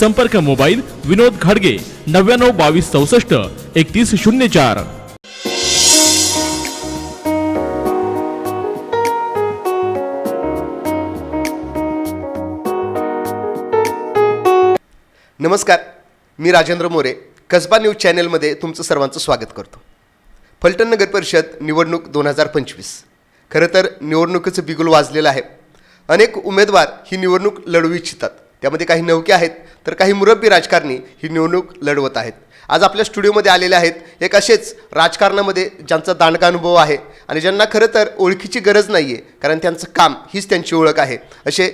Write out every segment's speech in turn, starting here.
संपर्क मोबाईल विनोद घाडगे नव्याण्णव बावीस चौसष्ट एकतीस शून्य चार. नमस्कार मी राजेंद्र मोरे कसबा न्यूज चॅनेलमध्ये तुमचं सर्वांचं स्वागत करतो. फलटण नगर परिषद निवडणूक दोन हजार पंचवीस. खरं तर निवडणुकीचं बिगुल वाजलेलं आहे. अनेक उमेदवार ही निवडणूक लढवू इच्छितात. त्यामध्ये काही नौके आहेत तर काही मुरब्बी राजकारणी ही निवडणूक लढवत आहेत. आज आपल्या स्टुडिओमध्ये आलेले आहेत एक असेच राजकारणामध्ये ज्यांचा दांडका अनुभव आहे आणि ज्यांना खरं तर ओळखीची गरज नाही आहे कारण त्यांचं काम हीच त्यांची ओळख आहे. असे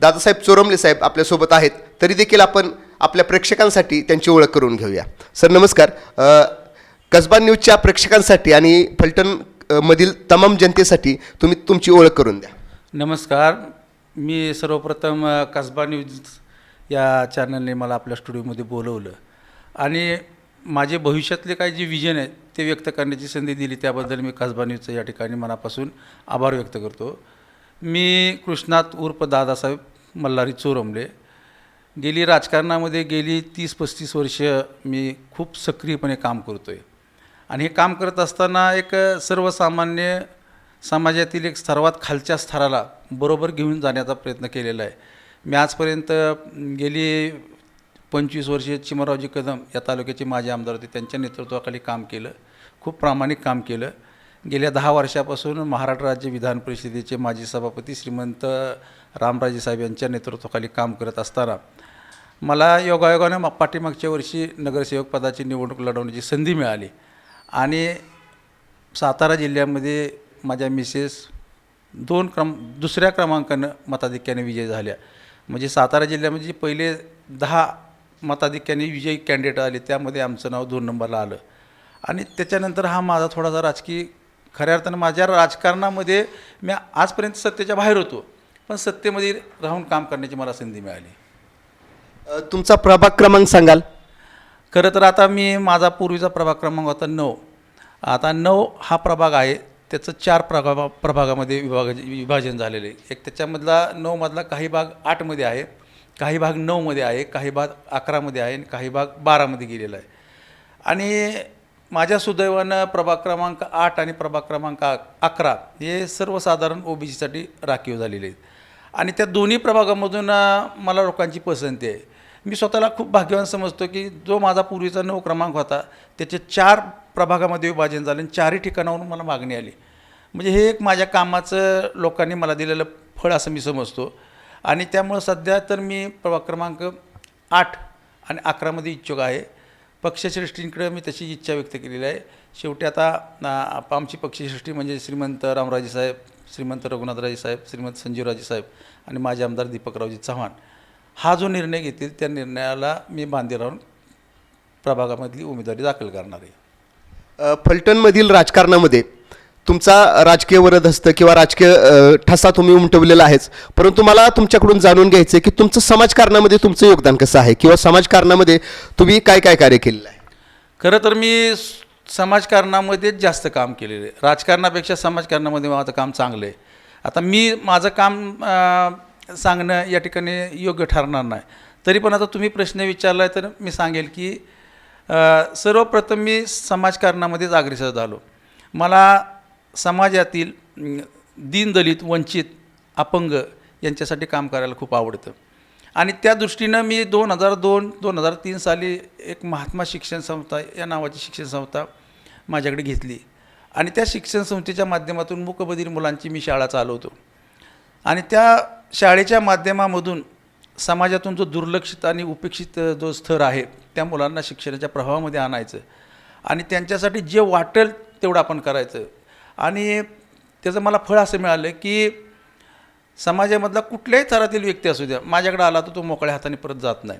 दादासाहेब चोरमले साहेब आपल्यासोबत आहेत तरी देखील आपण आपल्या प्रेक्षकांसाठी त्यांची ओळख करून घेऊया. सर नमस्कार. कसबा न्यूजच्या प्रेक्षकांसाठी आणि फलटण मधील तमाम जनतेसाठी तुम्ही तुमची ओळख करून द्या. नमस्कार. मी सर्वप्रथम कसबा न्यूज या चॅनलने मला आपल्या स्टुडिओमध्ये बोलवलं. आणि माझे भविष्यातले काही जे विजन आहे ते व्यक्त करण्याची संधी दिली त्याबद्दल मी कसबा न्यूजचं या ठिकाणी मनापासून आभार व्यक्त करतो. मी कृष्णात उर्फ दादासाहेब मल्हारी चोरमले. गेली राजकारणामध्ये गेली तीस पस्तीस वर्ष मी खूप सक्रियपणे काम करतो आहे आणि हे काम करत असताना एक सर्वसामान्य समाजातील एक सर्वात खालच्या स्तराला बरोबर घेऊन जाण्याचा प्रयत्न केलेला आहे. मी आजपर्यंत गेली पंचवीस वर्षे चिमरावजी कदम या तालुक्याचे माजी आमदार होते. त्यांच्या नेतृत्वाखाली काम केलं खूप प्रामाणिक काम केलं. गेल्या दहा वर्षापासून महाराष्ट्र राज्य विधान परिषदेचे माजी सभापती श्रीमंत रामराजे साहेब यांच्या नेतृत्वाखाली काम करत असताना मला योगायोगानं पाठीमागच्या वर्षी नगरसेवक पदाची निवडणूक लढवण्याची संधी मिळाली. आणि सातारा जिल्ह्यामध्ये माझ्या मिसेस दोन क्रम दुसऱ्या क्रमांकानं मताधिक्याने विजय झाल्या. म्हणजे सातारा जिल्ह्यामध्ये जे पहिले दहा मताधिक्याने विजयी कॅन्डिडेट आले त्यामध्ये आमचं नाव दोन नंबरला आलं. आणि त्याच्यानंतर हा माझा थोडासा राजकीय खऱ्या अर्थानं माझ्या राजकारणामध्ये मी आजपर्यंत सत्तेच्या बाहेर होतो पण सत्तेमध्ये राहून काम करण्याची मला संधी मिळाली. तुमचा प्रभाग क्रमांक सांगाल. खरं तर आता मी माझा पूर्वीचा प्रभाग क्रमांक होता नऊ. आता नऊ हा प्रभाग आहे त्याचं चार प्रभा प्रभागामध्ये विभाग विभाजन झालेलं आहे. एक त्याच्यामधला नऊमधला काही भाग आठमध्ये आहे काही भाग नऊमध्ये आहे काही भाग अकरामध्ये आहे आणि काही भाग बारामध्ये गेलेला आहे. आणि माझ्या सुदैवानं प्रभाग क्रमांक आठ आणि प्रभाग क्रमांक अकरा हे सर्वसाधारण ओबीसीसाठी राखीव झालेले आहेत. आणि त्या दोन्ही प्रभागामधून मला लोकांची पसंती आहे. मी स्वतःला खूप भाग्यवान समजतो की जो माझा पूर्वीचा नऊ क्रमांक होता त्याचे चार प्रभागामध्ये विभाजन झाले आणि चारही ठिकाणावरून मला मागणी आली. म्हणजे हे एक माझ्या कामाचं लोकांनी मला दिलेलं फळ असं मी समजतो. आणि त्यामुळं सध्या तर मी प्रभाग क्रमांक आठ आणि अकरामध्ये इच्छुक आहे. पक्षश्रेष्ठींकडे मी तशी इच्छा व्यक्त केलेली आहे. शेवटी आता आप- आमची पक्षश्रेष्ठी म्हणजे श्रीमंत रामराजे साहेब श्रीमंत रघुनाथराजे साहेब श्रीमंत संजीवराजे साहेब आणि माझे आमदार दीपकरावजी चव्हाण. हा जो निर्णय घेतील त्या निर्णयाला मी बांधे राहून प्रभागामधली उमेदवारी दाखल करणार आहे. फलटणमधील राजकारणामध्ये तुमचा राजकीय वरद असतं किंवा राजकीय ठसा तुम्ही उमटवलेला आहेच. परंतु मला तुमच्याकडून जाणून घ्यायचं आहे की तुमचं समाजकारणामध्ये तुमचं योगदान कसं आहे? किंवा समाजकारणामध्ये तुम्ही काय काय कार्य केलेलं आहे? खरं तर मी समाजकारणामध्येच जास्त काम केलेलं आहे. राजकारणापेक्षा समाजकारणामध्ये माझं काम चांगलं आहे. आता मी माझं काम सांगणं या ठिकाणी योग्य ठरणार नाही. तरी पण आता तुम्ही प्रश्न विचारला तर मी सांगेल की सर्वप्रथम मी समाजकारणामध्येच अग्रेसर झालो. मला समाजातील दीनदलित वंचित अपंग यांच्यासाठी काम करायला खूप आवडतं. आणि त्या दृष्टीनं मी दोन हजार दोन दोन हजार तीन साली एक महात्मा शिक्षण संस्था या नावाची शिक्षण संस्था माझ्याकडे घेतली. आणि त्या शिक्षण संस्थेच्या माध्यमातून मुकबधीर मुलांची मी शाळा चालवतो. आणि त्या शाळेच्या माध्यमामधून समाजातून जो दुर्लक्षित आणि उपेक्षित जो स्तर आहे त्या मुलांना शिक्षणाच्या प्रभावामध्ये आणायचं आणि त्यांच्यासाठी जे वाटेल तेवढं आपण करायचं. आणि त्याचं मला फळ असं मिळालं की समाजामधला कुठल्याही थरातील व्यक्ती असू द्या माझ्याकडे आला तर तो मोकळ्या हाताने परत जात नाही.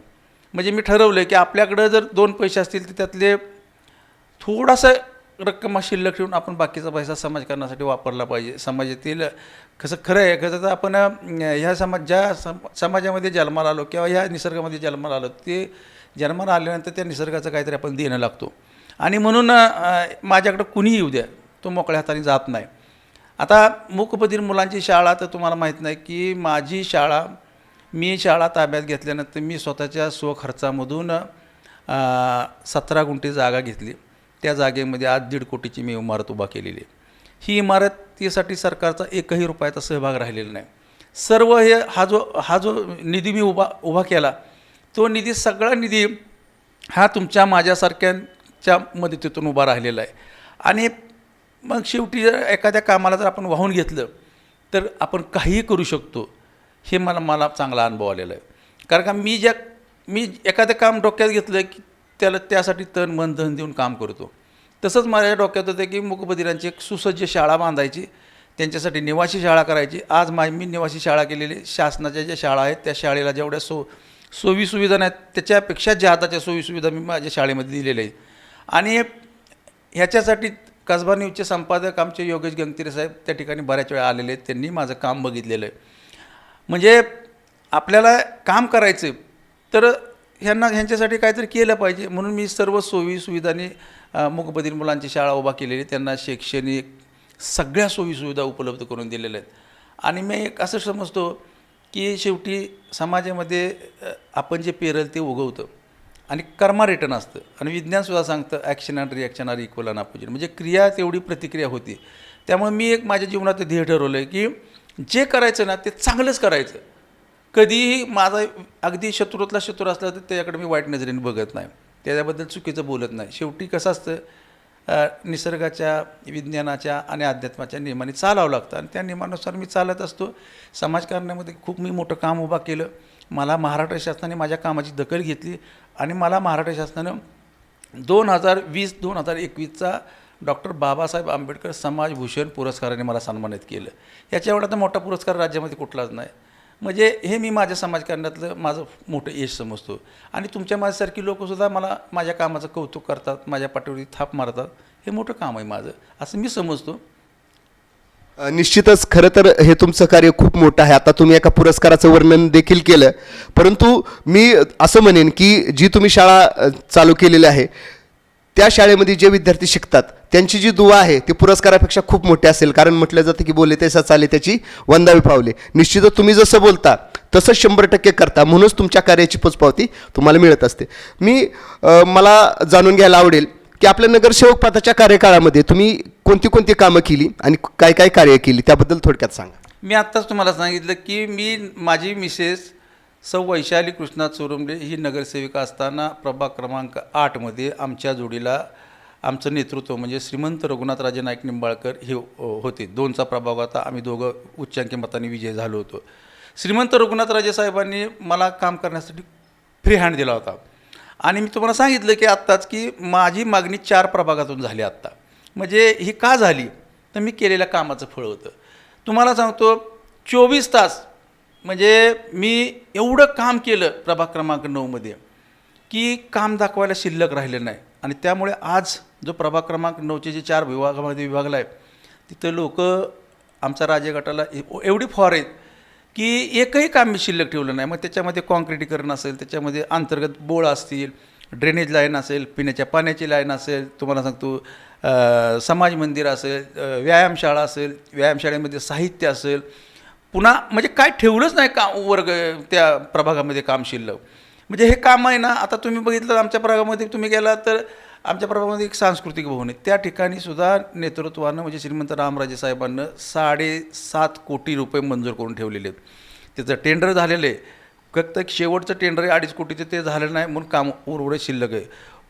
म्हणजे मी ठरवलं की आपल्याकडं जर दोन पैसे असतील तर त्यातले थोडासा रक्कम शिल्लक ठेवून आपण बाकीचा पैसा समाजकारणासाठी वापरला पाहिजे. समाजातील कसं खरं आहे कसं तर आपण ह्या समाज ज्या सम समाजामध्ये जन्माला आलो किंवा ह्या निसर्गामध्ये जन्माला आलो ते जन्माला आल्यानंतर त्या निसर्गाचं काहीतरी आपण देणं लागतो. आणि म्हणून माझ्याकडं कुणीही येऊ द्या तो मोकळ्या हाताने जात नाही. आता मूकबधीर मुलांची शाळा तर तुम्हाला माहीत नाही की माझी शाळा मी शाळा ताब्यात घेतल्यानंतर मी स्वतःच्या स्वखर्चामधून सतरा गुंठी जागा घेतली. त्या जागेमध्ये आज दीड कोटीची मी इमारत उभा केलेली आहे. ही इमारतीसाठी सरकारचा एकही रुपयाचा सहभाग राहिलेला नाही. सर्व हे हा जो हा जो निधी मी उभा उभा केला तो निधी सगळा निधी हा तुमच्या माझ्यासारख्यांच्या मदतीतून उभा राहिलेला आहे. आणि मग शेवटी जर एखाद्या कामाला जर आपण वाहून घेतलं तर आपण काहीही करू शकतो हे मला मला चांगला अनुभव आलेला आहे. कारण का मी ज्या मी एखादं काम डोक्यात घेतलं की त्याला त्यासाठी तन मन धन देऊन काम करतो. तसंच माझ्या डोक्यात होतं की मूकबधिरांची एक सुसज्ज शाळा बांधायची त्यांच्यासाठी निवासी शाळा करायची. आज मा मी निवासी शाळा केलेली शासनाच्या ज्या शाळा आहेत त्या शाळेला जेवढ्या सो सोयीसुविधा नाहीत त्याच्यापेक्षा जादाच्या सोयीसुविधा मी माझ्या शाळेमध्ये दिलेल्या आहे आणि ह्याच्यासाठी कसबा न्यूजचे संपादक आमचे योगेश गंगतिरे साहेब त्या ठिकाणी बऱ्याच वेळा आलेले आहेत. त्यांनी माझं काम बघितलेलं आहे. म्हणजे आपल्याला काम करायचं तर ह्यांना ह्यांच्यासाठी काहीतरी केलं पाहिजे. म्हणून मी सर्व सोयी सुविधांनी मुकबधीर मुलांची शाळा उभा केलेली. त्यांना शैक्षणिक सगळ्या सोयीसुविधा उपलब्ध करून दिलेल्या आहेत. आणि मी एक असं समजतो की शेवटी समाजामध्ये आपण जे पेरल ते उगवतं. आणि कर्मा रिटर्न असतं. आणि विज्ञानसुद्धा सांगतं action and reaction are equal and opposite म्हणजे क्रिया तेवढी प्रतिक्रिया होती. त्यामुळे मी एक माझ्या जीवनात ध्येय ठरवलं आहे की जे करायचं ना ते चांगलंच करायचं. कधीही माझा अगदी शत्रूतला शत्रू असला तर त्याच्याकडे मी वाईट नजरेने बघत नाही. त्याच्याबद्दल चुकीचं बोलत नाही. शेवटी कसं असतं निसर्गाच्या विज्ञानाच्या आणि अध्यात्माच्या नियमाने चालावं लागतं आणि त्या नियमानुसार मी चालत असतो. समाजकारणामध्ये खूप मी मोठं काम उभा केलं. मला महाराष्ट्र शासनाने माझ्या कामाची दखल घेतली आणि मला महाराष्ट्र शासनानं दोन हजार वीस दोन हजार एकवीसचा डॉक्टर बाबासाहेब आंबेडकर समाजभूषण पुरस्काराने मला सन्मानित केलं. याच्या एवढा तर मोठा पुरस्कार राज्यामध्ये कुठलाच नाही. म्हणजे हे मी माझ्या समाजकारणातलं माझं मोठं यश समजतो. आणि तुमच्या माझ्यासारखी लोकंसुद्धा मला माझ्या कामाचं कौतुक करतात माझ्या पाठीवरती थाप मारतात हे मोठं काम आहे माझं असं मी समजतो. निश्चितच खरं तर हे तुमचं कार्य खूप मोठं आहे. आता तुम्ही एका पुरस्काराचं वर्णन देखील केलं. परंतु मी असं म्हणेन की जी तुम्ही शाळा चालू केलेली आहे त्या शाळेमध्ये जे विद्यार्थी शिकतात त्यांची जी दुवा आहे ती पुरस्कारापेक्षा खूप मोठी असेल. कारण म्हटलं जातं की बोले तसा चाले त्याची वंदावी पावले निश्चितच तुम्ही जसं बोलता तसं शंभर टक्के करता. म्हणूनच तुमच्या कार्याची पोचपावती तुम्हाला मिळत असते. मी मला जाणून घ्यायला आवडेल की आपल्या नगरसेवक पदाच्या कार्यकाळामध्ये तुम्ही कोणती कोणती कामं केली आणि काय काय कार्य केली त्याबद्दल थोडक्यात सांगा. मी आत्ताच तुम्हाला सांगितलं की मी माझी मिसेस सौ वैशाली कृष्णा चोरुंबले ही नगरसेविका असताना प्रभाग क्रमांक आठमध्ये आमच्या जोडीला आमचं नेतृत्व म्हणजे श्रीमंत रघुनाथराजे नाईक निंबाळकर हे होते. दोनचा प्रभाव होता आम्ही दोघं उच्चांकी मताने विजय झालो होतो. श्रीमंत रघुनाथराजे साहेबांनी मला काम करण्यासाठी फ्री हँड दिला होता. आणि मी तुम्हाला सांगितलं की आत्ताच की माझी मागणी चार प्रभागातून झाली आत्ता. म्हणजे ही का झाली? तर मी केलेल्या कामाचं फळ होतं. तुम्हाला सांगतो चोवीस तास म्हणजे मी एवढं काम केलं प्रभाग क्रमांक नऊमध्ये की काम दाखवायला शिल्लक राहिलं नाही. आणि त्यामुळे आज जो प्रभाग क्रमांक नऊचे जे चार विभागामध्ये विभागला आहे तिथं लोक आमचा राज्य गटाला ए- एवढी फॉर आहेत की एकही काम मी शिल्लक ठेवलं नाही. मग त्याच्यामध्ये कॉन्क्रिटीकरण असेल त्याच्यामध्ये अंतर्गत बोळ असतील ड्रेनेज लाईन असेल पिण्याच्या पाण्याची लाईन असेल तुम्हाला सांगतो समाज मंदिर असेल व्यायामशाळा असेल व्यायामशाळेमध्ये साहित्य असेल पुन्हा म्हणजे काय ठेवलंच नाही का वर्ग त्या प्रभागामध्ये काम शिल्लक. म्हणजे हे काम आहे ना आता तुम्ही बघितलं आमच्या प्रभागामध्ये तुम्ही गेला तर आमच्या प्रभागामध्ये एक सांस्कृतिक भवन आहे. त्या ठिकाणी सुद्धा नेतृत्वानं म्हणजे श्रीमंत रामराजे साहेबांनं साडेसात कोटी रुपये मंजूर करून ठेवलेले आहेत. त्याचं टेंडर झालेलं आहे. फक्त एक शेवटचं टेंडर आहे अडीच कोटीचं ते झालं नाही म्हणून काम उरवडे शिल्लक आहे.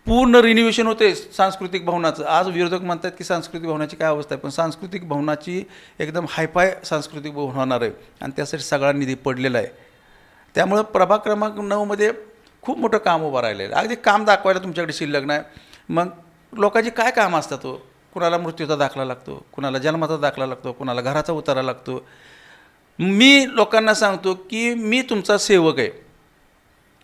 पूर्ण रिन्युवेशन होते सांस्कृतिक भवनाचं. आज विरोधक म्हणतात की सांस्कृतिक भवनाची काय अवस्था आहे पण सांस्कृतिक भवनाची एकदम हायफाय सांस्कृतिक भवन होणार आहे. आणि त्यासाठी सगळा निधी पडलेला आहे. त्यामुळं प्रभाग क्रमांक नऊमध्ये खूप मोठं काम उभं राहिलेलं आहे. अगदी काम दाखवायला तुमच्याकडे शिल्लक नाही. मग लोकांची काय कामं असतात तो? कुणाला मृत्यूचा दाखला लागतो कुणाला जन्माचा दाखला लागतो कुणाला घराचा उतारा लागतो. मी लोकांना सांगतो की मी तुमचा सेवक आहे.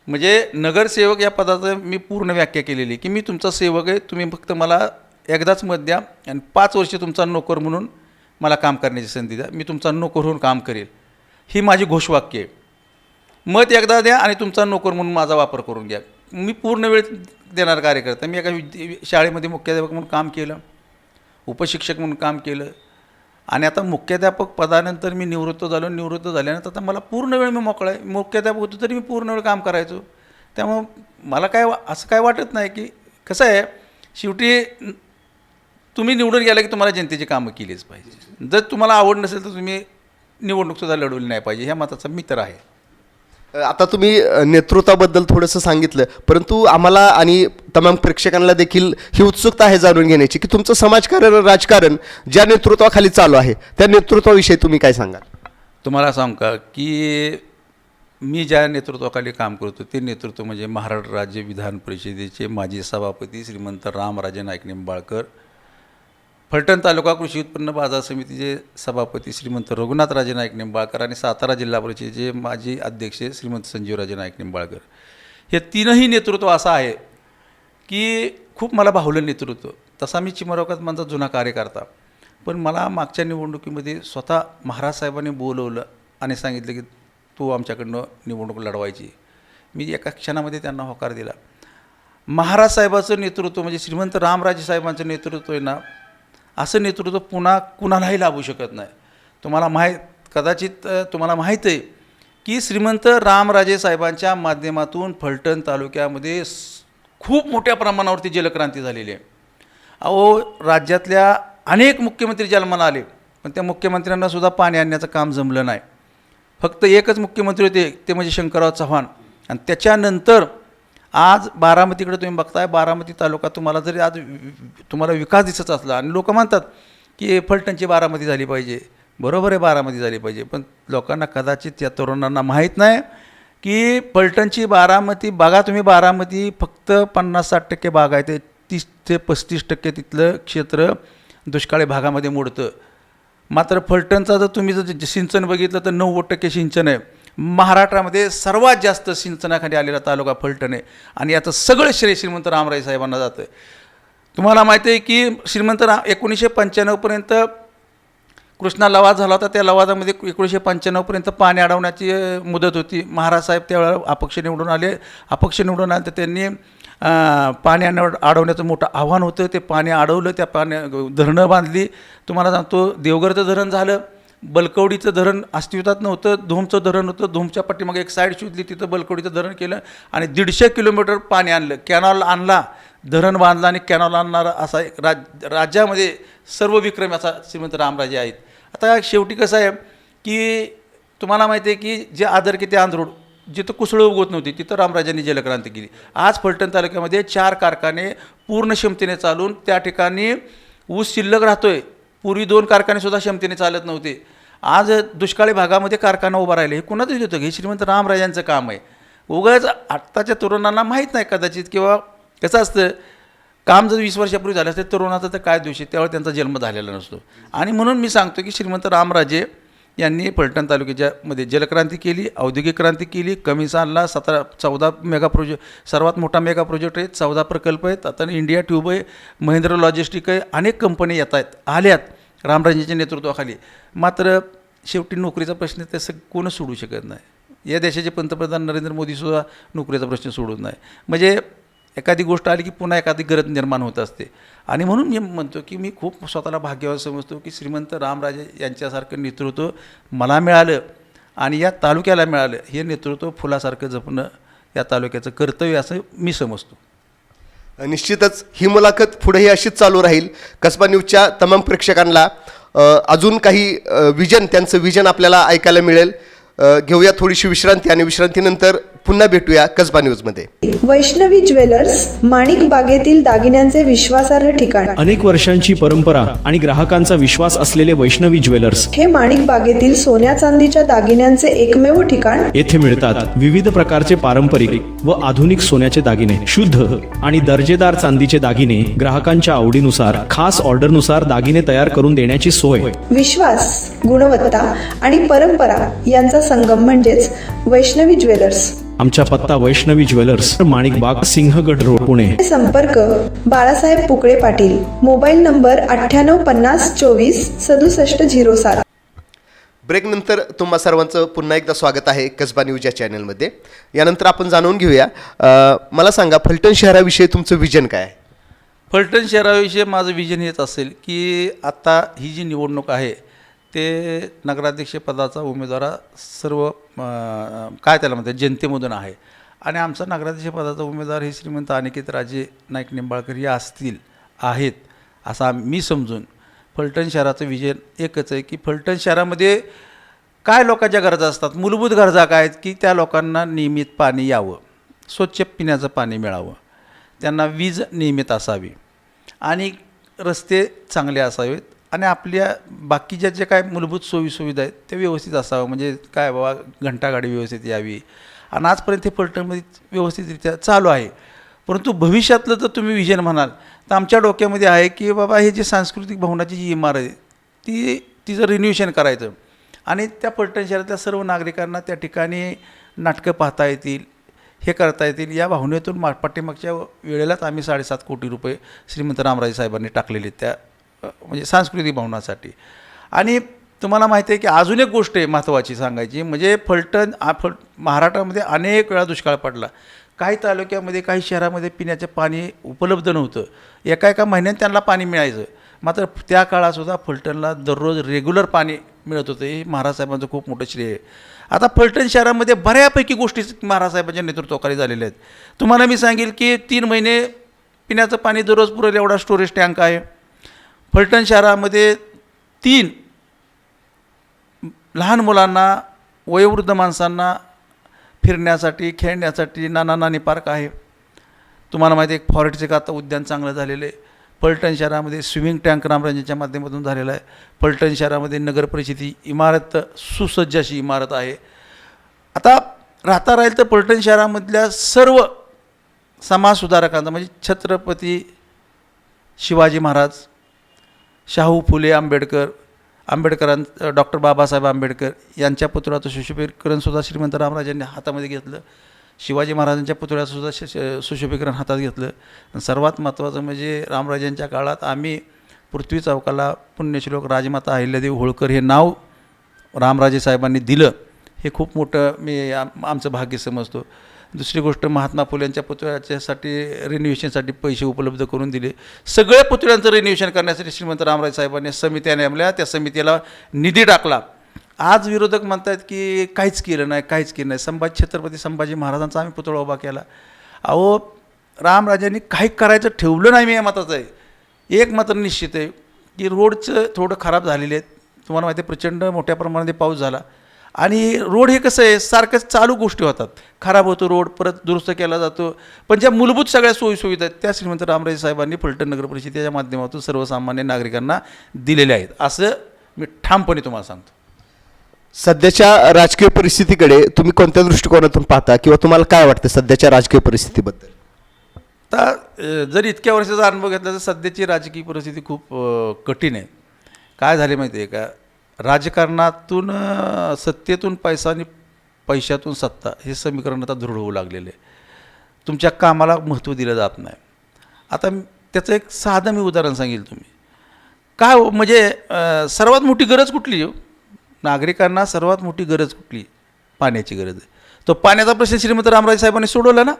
म्हणजे नगरसेवक या पदाचं मी पूर्ण व्याख्या केलेली की मी तुमचा सेवक आहे तुम्ही फक्त मला एकदाच मत द्या आणि पाच वर्ष तुमचा नोकर म्हणून मला काम करण्याची संधी द्या. मी तुमचा नोकर होऊन काम करेल. ही माझी घोषवाक्य आहे. मत एकदा द्या आणि तुमचा नोकर म्हणून माझा वापर करून घ्या. मी पूर्ण वेळ देणार कार्यकर्ता. मी एका शाळेमध्ये मुख्याध्यापक म्हणून काम केलं उपशिक्षक म्हणून काम केलं. आणि आता मुख्याध्यापक पदानंतर मी निवृत्त झालो. निवृत्त झाल्यानंतर आता मला पूर्ण वेळ मी मोकळा आहे. मुख्याध्यापक होतो तरी मी पूर्ण वेळ काम करायचो. त्यामुळं मला काय वा- असं काय वाटत नाही की कसं आहे शेवटी तुम्ही निवडून गेला की तुम्हाला जनतेची कामं केलीच पाहिजे. जर तुम्हाला आवड नसेल तर तुम्ही निवडणूकसुद्धा लढवली नाही पाहिजे. ह्या मताचा मित्र आहे. आता तुम्ही नेतृत्वाबद्दल थोडंसं सांगितलं परंतु आम्हाला आणि तमाम प्रेक्षकांना देखील ही उत्सुकता आहे जाणून घेण्याची की तुमचं समाजकारण राजकारण ज्या नेतृत्वाखाली चालू आहे त्या नेतृत्वाविषयी तुम्ही काय सांगाल? तुम्हाला सांग का की मी ज्या नेतृत्वाखाली काम करतो ते नेतृत्व म्हणजे महाराष्ट्र राज्य विधान परिषदेचे माजी सभापती श्रीमंत रामराजे नाईक निंबाळकर फलटण तालुका कृषी उत्पन्न बाजार समितीचे सभापती श्रीमंत रघुनाथ राजे नाईक निंबाळकर आणि सातारा जिल्हा परिषदेचे माजी अध्यक्ष श्रीमंत संजीवराजे नाईक निंबाळकर. हे तीनही नेतृत्व असं आहे की खूप मला भावलं नेतृत्व. तसा मी चिमरवकात माझा जुना कार्यकर्ता. पण मला मागच्या निवडणुकीमध्ये स्वतः महाराज साहेबांनी बोलवलं आणि सांगितलं की तू आमच्याकडनं निवडणूक लढवायची. मी एका क्षणामध्ये त्यांना होकार दिला. महाराज साहेबाचं नेतृत्व म्हणजे श्रीमंत रामराजे साहेबांचं नेतृत्व आहे ना असं नेतृत्व पुन्हा कुणालाही लाभू शकत नाही. तुम्हाला माहीत कदाचित तुम्हाला माहीत आहे की श्रीमंत रामराजे साहेबांच्या माध्यमातून फलटण तालुक्यामध्ये खूप मोठ्या प्रमाणावरती जलक्रांती झालेली आहे. अहो राज्यातल्या अनेक मुख्यमंत्री जन्माला आले पण त्या मुख्यमंत्र्यांना सुद्धा पाणी आणण्याचं काम जमलं नाही. फक्त एकच मुख्यमंत्री होते ते म्हणजे शंकरराव चव्हाण. आणि त्याच्यानंतर आज बारामतीकडे तुम्ही बघताय बारामती तालुका तुम्हाला जरी आज वि- तुम्हाला विकास दिसत असला आणि लोक म्हणतात की फलटणची बारामती झाली पाहिजे. बरोबर आहे बारामती झाली पाहिजे. पण लोकांना कदाचित या तरुणांना माहीत नाही की फलटणची बारामती बागा तुम्ही बारामती फक्त पन्नास साठ टक्के बाग आहे. ते तीस ते पस्तीस टक्के तिथलं क्षेत्र दुष्काळी भागामध्ये मोडतं. मात्र फलटणचा जर तुम्ही जर सिंचन बघितलं तर नव्वद टक्के सिंचन आहे. महाराष्ट्रामध्ये सर्वात जास्त सिंचनाखाली आलेला तालुका फलटण आहे. आणि याचं सगळं श्रेय श्रीमंत रामराय साहेबांना जातं तुम्हाला माहिती आहे की श्रीमंत रा एकोणीसशे पंच्याण्णवपर्यंत कृष्णा लवाद झाला होता. त्या लवादामध्ये एकोणीसशे पंच्याण्णवपर्यंत पाणी अडवण्याची मुदत होती. महाराज साहेब त्यावेळेला अपक्ष निवडून आले. अपक्ष निवडून आले तर त्यांनी पाणी अडव अडवण्याचं मोठं आव्हान होतं. ते पाणी अडवलं. त्या पाण्या धरणं बांधली. तुम्हाला सांगतो देवघरचं धरण झालं. बलकवडीचं धरण अस्तित्वात नव्हतं धोमचं धरण होतं धोमच्या पाठीमागे एक साईड शोधली तिथं बलकवडीचं धरण केलं आणि दीडशे किलोमीटर पाणी आणलं. कॅनॉल आणला धरण बांधला आणि कॅनॉल आणणारा असा एक राज राज्यामध्ये सर्व विक्रम असा श्रीमंत रामराजे आहेत. आता शेवटी कसं आहे की तुम्हाला माहिती आहे की जे आदर की ते आंधरोड जिथं कुसळं उगवत नव्हती तिथं रामराजांनी जलक्रांती केली. आज फलटण तालुक्यामध्ये चार कारखाने पूर्ण क्षमतेने चालून त्या ठिकाणी ऊस शिल्लक राहतोय. पूर्वी दोन कारखानेसुद्धा क्षमतेने चालत नव्हते. आज दुष्काळी भागामध्ये कारखाना उभा राहिले. हे कुणाचं होतं? हे श्रीमंत रामराजांचं काम आहे. उगाच आत्ताच्या तरुणांना माहीत नाही कदाचित किंवा कसं असतं काम जर वीस वर्षापूर्वी झालं असतं तरुणाचा तर काय दिवशी आहे? त्यावेळेला त्यांचा जन्म झालेला नसतो. आणि म्हणून मी सांगतो की श्रीमंत रामराजे यांनी फलटण तालुक्याच्या मध्ये जलक्रांती केली औद्योगिक क्रांती केली कमी सालला सतरा चौदा मेगा प्रोजेक्ट सर्वात मोठा मेगा प्रोजेक्ट आहे चौदा प्रकल्प आहेत. आता इंडिया ट्यूब आहे महिंद्रा लॉजिस्टिक आहे अनेक कंपनी येत आहेत आल्यात रामराजेंच्या नेतृत्वाखाली. मात्र शेवटी नोकरीचा प्रश्न तसं कोणच सोडू शकत नाही? या देशाचे पंतप्रधान नरेंद्र मोदीसुद्धा नोकरीचा प्रश्न सोडत नाही. म्हणजे एखादी गोष्ट आली की पुन्हा एखादी गरज निर्माण होत असते. आणि म्हणून मी म्हणतो की मी खूप स्वतःला भाग्यवान समजतो की श्रीमंत रामराजे यांच्यासारखं नेतृत्व मला मिळालं आणि या तालुक्याला मिळालं. हे नेतृत्व फुलासारखं जपणं या तालुक्याचं कर्तव्य असं मी समजतो. निश्चितच ही मुलाखत पुढेही अशीच चालू राहील. कसबा न्यूजच्या तमाम प्रेक्षकांना अजून काही विजन त्यांचं विजन आपल्याला ऐकायला मिळेल. घेऊया थोडीशी विश्रांती आणि विश्रांतीनंतर पुन्हा भेटूया कसबा न्यूजमध्ये. वैष्णवी ज्वेलर्स माणिक बागेतील दागिन्यांचे विश्वासार्ह ठिकाण. अनेक वर्षांची परंपरा आणि ग्राहकांचा विश्वास असलेले वैष्णवी ज्वेलर्स हे माणिक बागेतील सोन्या चांदीच्या दागिन्यांचे एकमेव ठिकाण. येथे मिळतात विविध प्रकारचे पारंपरिक व आधुनिक सोन्याचे दागिने. शुद्ध आणि दर्जेदार चांदीचे दागिने ग्राहकांच्या आवडीनुसार खास ऑर्डरनुसार दागिने तयार करून देण्याची सोय. विश्वास गुणवत्ता आणि परंपरा यांचा संगम म्हणजेच वैष्णवी ज्वेलर्स. आमचा पत्ता वैष्णवी ज्वेलर्स माणिक बाग सिंहगड रोड पुणे. संपर्क बाळासाहेब पुकळे पाटील. मोबाईल नंबर अठ्ठ्याण्णव पन्नास चोवीस सदुसष्ट झिरो सात. ब्रेकनंतर तुम्हा सर्वांचं पुन्हा एकदा स्वागत आहे कसबा न्यूज या चॅनलमध्ये. यानंतर आपण जाणून घेऊया अ, मला सांगा फलटण शहराविषयी तुमचं विजन काय आहे? फलटण शहराविषयी माझं विजन हेच असेल की आत्ता ही जी निवडणूक आहे ते नगराध्यक्षपदाचा उमेदवार हा सर्व काय त्याला म्हणतात जनतेमधून आहे. आणि आमचा नगराध्यक्षपदाचा उमेदवार हे श्रीमंत अनिकेत राजे नाईक निंबाळकर या असतील आहेत असा मी समजून फलटण शहराचं विजन एकच आहे की फलटण शहरामध्ये काय लोकांच्या गरजा असतात? मूलभूत गरजा काय आहेत? की त्या लोकांना नियमित पाणी यावं स्वच्छ पिण्याचं पाणी मिळावं त्यांना वीज नियमित असावी आणि रस्ते चांगले असावेत. आणि आपल्या बाकीच्या जे काय मूलभूत सोयीसुविधा आहेत ते व्यवस्थित असावं. म्हणजे काय बाबा घंटागाडी व्यवस्थित यावी. आणि आजपर्यंत हे फलटणमध्ये व्यवस्थितरित्या चालू आहे. परंतु भविष्यातलं जर तुम्ही विजन म्हणाल तर आमच्या डोक्यामध्ये आहे की बाबा हे जे सांस्कृतिक भवनाची जी इमारत आहे ती तिचं रिन्युएशन करायचं. आणि त्या पलटण शहरातल्या सर्व नागरिकांना त्या ठिकाणी नाटकं पाहता येतील हे करता येतील. या भावनेतून मा पाठीमागच्या वेळेलाच आम्ही साडेसात कोटी रुपये श्रीमंत रामराजे साहेबांनी टाकलेले त्या म्हणजे सांस्कृतिक भवनासाठी. आणि तुम्हाला माहिती आहे की अजून एक गोष्ट आहे महत्त्वाची सांगायची म्हणजे फलटण फल महाराष्ट्रामध्ये अनेक वेळा दुष्काळ पडला. काही तालुक्यामध्ये काही शहरामध्ये पिण्याचे पाणी उपलब्ध नव्हतं. एका एका महिन्यात त्यांना पाणी मिळायचं. मात्र त्या काळातसुद्धा फलटणला दररोज रेग्युलर पाणी मिळत होतं. हे महाराजसाहेबांचं खूप मोठं श्रेय आहे. आता फलटण शहरामध्ये बऱ्यापैकी गोष्टी महाराजसाहेबांच्या नेतृत्वाखाली झालेल्या आहेत. तुम्हाला मी सांगेल की तीन महिने पिण्याचं पाणी दररोज पुरेल एवढा स्टोरेज टँक आहे. फलटण शहरामध्ये तीन लहान मुलांना वयोवृद्ध माणसांना फिरण्यासाठी खेळण्यासाठी नाना नानी पार्क आहे. तुम्हाला माहिती आहे एक आता उद्यान चांगलं झालेलं आहे. पलटण शहरामध्ये स्विमिंग टँक रामराजांच्या माध्यमातून झालेला आहे. पलटण शहरामध्ये नगर परिषदी इमारत सुसज्ज अशी इमारत आहे. आता राहता राहील तर पलटण शहरामधल्या सर्व समाजसुधारकांचा म्हणजे छत्रपती शिवाजी महाराज शाहू फुले आंबेडकर आंबेडकरां डॉक्टर बाबासाहेब आंबेडकर यांच्या पुतळ्याचं सुशोभीकरणसुद्धा श्रीमंत रामराजांनी हातामध्ये घेतलं. शिवाजी महाराजांच्या पुतळ्यासुद्धा श सुशोभीकरण हातात घेतलं. आणि सर्वात महत्त्वाचं म्हणजे रामराजांच्या काळात आम्ही पृथ्वी चौकाला पुण्यश्लोक राजमाता अहिल्यादेवी होळकर हे नाव रामराजे साहेबांनी दिलं. हे खूप मोठं मी आम आमचं भाग्य समजतो. दुसरी गोष्ट महात्मा फुले यांच्या पुतळ्याच्यासाठी रिन्युएशनसाठी पैसे उपलब्ध करून दिले. सगळ्या पुतळ्यांचं रिन्युएशन करण्यासाठी श्रीमंत रामराय साहेबांनी समित्या नेमल्या. त्या समितीला निधी टाकला. आज विरोधक म्हणतात की काहीच केलं नाही काहीच केलं नाही. संभाजी छत्रपती संभाजी महाराजांचा आम्ही पुतळा उभा केला. अहो रामराजांनी काही करायचं ठेवलं नाही मी या मताचं आहे. एक मात्र निश्चित आहे की रोडचं थोडं खराब झालेले आहेत तुम्हाला माहिती आहे प्रचंड मोठ्या प्रमाणामध्ये पाऊस झाला. आणि रोड हे कसं आहे सारखं चालू गोष्टी होतात. खराब होतो रोड परत दुरुस्त केला जातो. पण ज्या मूलभूत सगळ्या सोयीसुविधा आहेत त्या श्रीमंत रामराजे साहेबांनी फलटण नगर परिषदेच्या माध्यमातून सर्वसामान्य नागरिकांना दिलेल्या आहेत. असं मी ठामपणे तुम्हाला सांगतो. सध्याच्या राजकीय परिस्थितीकडे तुम्ही कोणत्या दृष्टिकोनातून पाहता किंवा तुम्हाला काय वाटतं सध्याच्या राजकीय परिस्थितीबद्दल? आता जर इतक्या वर्षाचा अनुभव घेतला तर सध्याची राजकीय परिस्थिती खूप कठीण आहे. काय झाले माहिती आहे का? राजकारणातून सत्तेतून पैसा आणि पैशातून सत्ता हे समीकरण आता दृढ होऊ लागलेलं आहे. तुमच्या कामाला महत्त्व दिलं जात नाही. आता त्याचं एक साधं मी उदाहरण सांगेल तुम्ही. काय हो, म्हणजे सर्वात मोठी गरज कुठली हो? नागरिकांना सर्वात मोठी गरज कुठली? पाण्याची गरज आहे. तो पाण्याचा प्रश्न श्रीमंत रामराजे साहेबांनी सोडवला ना?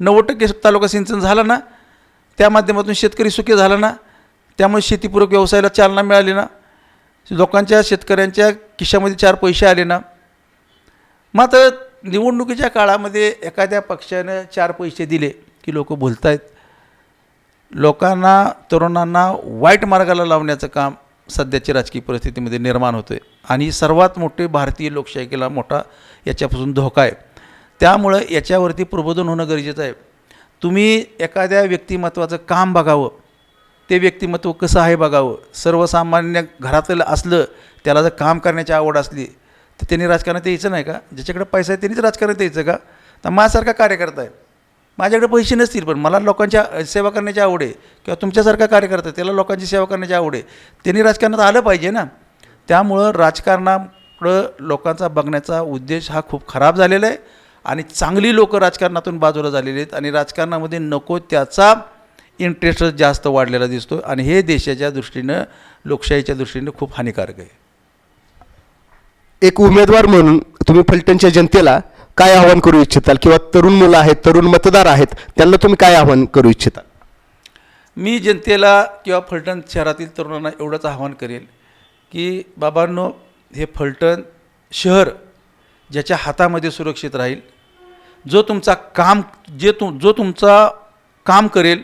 नव्वद टक्के तालुका सिंचन झालं ना? त्या माध्यमातून शेतकरी सुखी झाला ना? त्यामुळे शेतीपूरक व्यवसायाला चालना मिळाली ना? लोकांच्या शेतकऱ्यांच्या खिशामध्ये चार पैसे आले ना. मात्र निवडणुकीच्या काळामध्ये एखाद्या पक्षानं चार पैसे दिले की लोक बोलत आहेत लोकांना तरुणांना वाईट मार्गाला लावण्याचं काम सध्याच्या राजकीय परिस्थितीमध्ये निर्माण होतं आहे आणि सर्वात मोठे भारतीय लोकशाहीला मोठा याच्यापासून धोका आहे. त्यामुळं याच्यावरती प्रबोधन होणं गरजेचं आहे. तुम्ही एखाद्या व्यक्तिमत्वाचं काम बघावं. ते व्यक्तिमत्व कसं आहे बघावं? सर्वसामान्य घरातलं असलं त्याला जर काम करण्याची आवड असली तर त्यांनी राजकारणात यायचं नाही का? ज्याच्याकडे पैसा आहे त्यांनीच राजकारणात यायचं का? तर माझ्यासारखा कार्यकर्ता आहे. माझ्याकडे पैसे नसतील पण मला लोकांच्या सेवा करण्याची आवड आहे किंवा तुमच्यासारखा कार्यकर्ता आहे, त्याला लोकांची सेवा करण्याची आवड आहे. त्यांनी राजकारणात आलं पाहिजे ना? त्यामुळं राजकारणाकडं लोकांचा बघण्याचा उद्देश हा खूप खराब झालेला आहे आणि चांगली लोकं राजकारणातून बाजूला झालेली आहेत आणि राजकारणामध्ये नको त्याचा इंटरेस्ट जास्त वाढलेला दिसतो आणि हे देशाच्या दृष्टीनं लोकशाहीच्या दृष्टीनं खूप हानिकारक आहे. एक उमेदवार म्हणून तुम्ही फलटणच्या जनतेला काय आवाहन करू इच्छिताल? किंवा तरुण मुलं आहेत तरुण मतदार आहेत त्यांना तुम्ही काय आवाहन करू इच्छिता मी जनतेला किंवा फलटण शहरातील तरुणांना एवढंच आवाहन करेल की बाबांनो हे फलटण शहर ज्याच्या हातामध्ये सुरक्षित राहील. जो तुमचा काम जे तु जो तुमचा काम करेल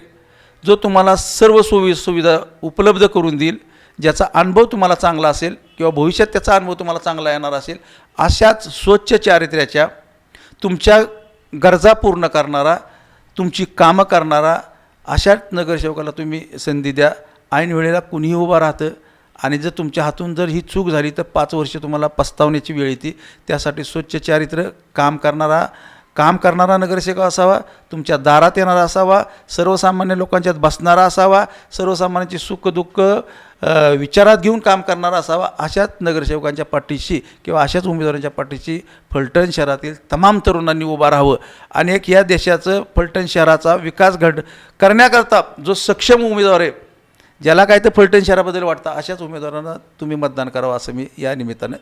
जो तुम्हाला सर्व सोयी सुविधा उपलब्ध करून देईल ज्याचा अनुभव तुम्हाला चांगला असेल किंवा भविष्यात त्याचा अनुभव तुम्हाला चांगला येणार असेल अशाच स्वच्छ चारित्र्याच्या तुमच्या गरजा पूर्ण करणारा तुमची कामं करणारा अशाच नगरसेवकाला तुम्ही संधी द्या. ऐन वेळेला कुणीही उभं राहतं आणि जर तुमच्या हातून जर ही चूक झाली तर पाच वर्ष तुम्हाला पस्तावण्याची वेळ येते. त्यासाठी स्वच्छ चारित्र्य काम करणारा काम करणारा नगरसेवक असावा तुमच्या दारात येणारा असावा सर्वसामान्य लोकांच्यात बसणारा असावा सर्वसामान्यांची सुखदुःख विचारात घेऊन काम करणारा असावा अशाच नगरसेवकांच्या पाठीशी किंवा अशाच उमेदवारांच्या पाठीशी फलटण शहरातील तमाम तरुणांनी उभं राहावं. आणि एक या देशाचं फलटण शहराचा विकास घड करण्याकरता जो सक्षम उमेदवार आहे ज्याला काय तर फलटण शहराबद्दल वाटतं अशाच उमेदवारांना तुम्ही मतदान करावं असं मी या निमित्तानं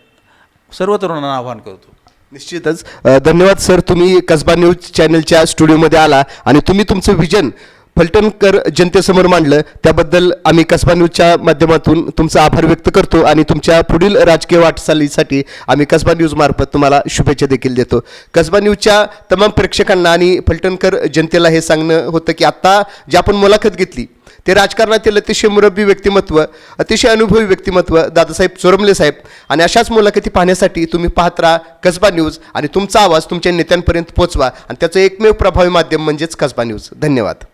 सर्व तरुणांना आवाहन करतो. निश्चितच. धन्यवाद सर तुम्ही कसबा न्यूज चॅनलच्या स्टुडिओमध्ये आला आणि तुम्ही तुमचं विजन फलटणकर जनतेसमोर मांडलं. त्याबद्दल आम्ही कसबा न्यूजच्या माध्यमातून तुमचा आभार व्यक्त करतो आणि तुमच्या पुढील राजकीय वाटचालीसाठी आम्ही कसबा न्यूजमार्फत तुम्हाला शुभेच्छा देखील देतो. कसबा न्यूजच्या तमाम प्रेक्षकांना आणि फलटणकर जनतेला हे सांगणं होतं की आत्ता जी आपण मुलाखत घेतली ते राजकारणातील अतिशय मुरब्बी व्यक्तिमत्व अतिशय अनुभवी व्यक्तिमत्व दादासाहेब चोरमले साहेब. आणि अशाच मुलाखती पाहण्यासाठी तुम्ही पाहत राहा कसबा न्यूज आणि तुमचा आवाज तुमच्या नेत्यांपर्यंत पोहोचवा आणि त्याचं एकमेव प्रभावी माध्यम म्हणजेच कसबा न्यूज. धन्यवाद.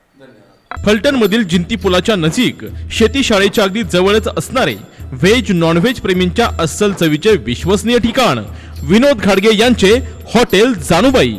फलटण मधील जिंती पुलाच्या नजीक शेती शाळेच्या अगदी जवळच असणारे व्हेज नॉनव्हेज प्रेमींच्या अस्सल चवीचे विश्वसनीय ठिकाण. विनोद घाडगे यांचे हॉटेल जानुबाई.